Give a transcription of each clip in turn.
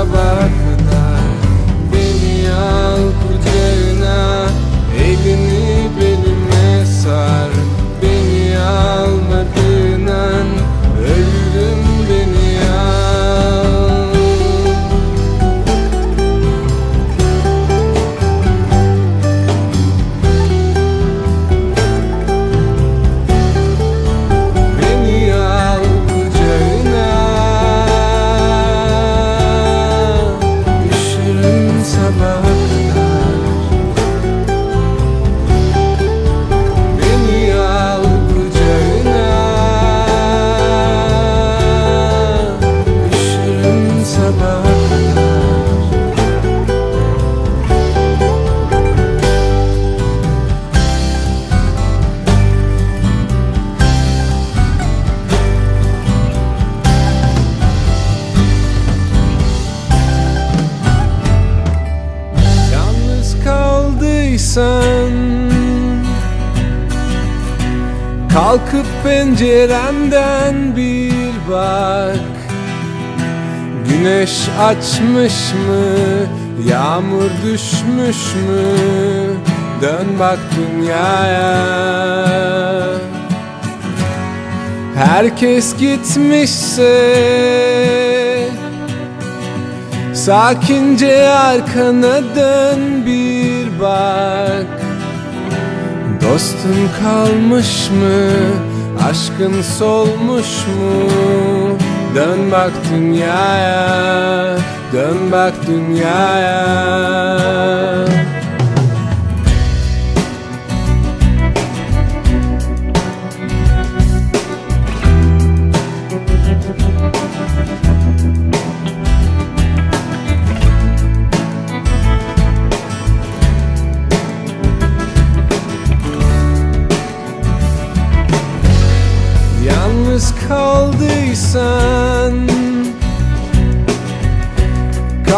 Bye-bye. Kaldıysan Kalkıp pencerenden bir bak Güneş açmış mı? Yağmur düşmüş mü? Dön bak dünyaya Herkes gitmişse Sakince arkana dön bir bak Dostun kalmış mı? Aşkın solmuş mu? Dön bak dünyaya Dön bak dünyaya. Yalnız kaldıysan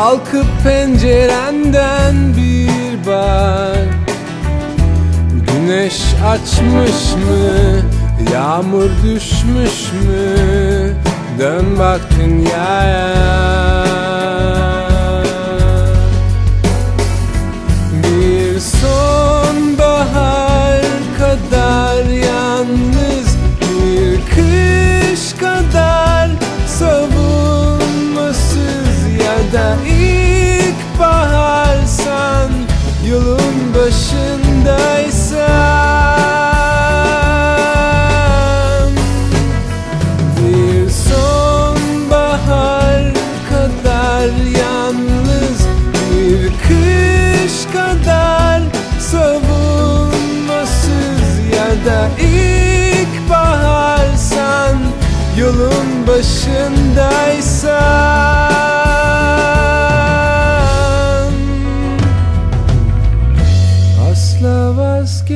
Kalkıp pencerenden bir bak Güneş açmış mı? Yağmur düşmüş mü? Dön bak dünyaya Bir sonbahar kadar yalnız Bir kış kadar savunmasız Ya da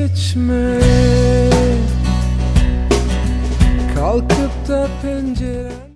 geçme. Kalkıp da pencere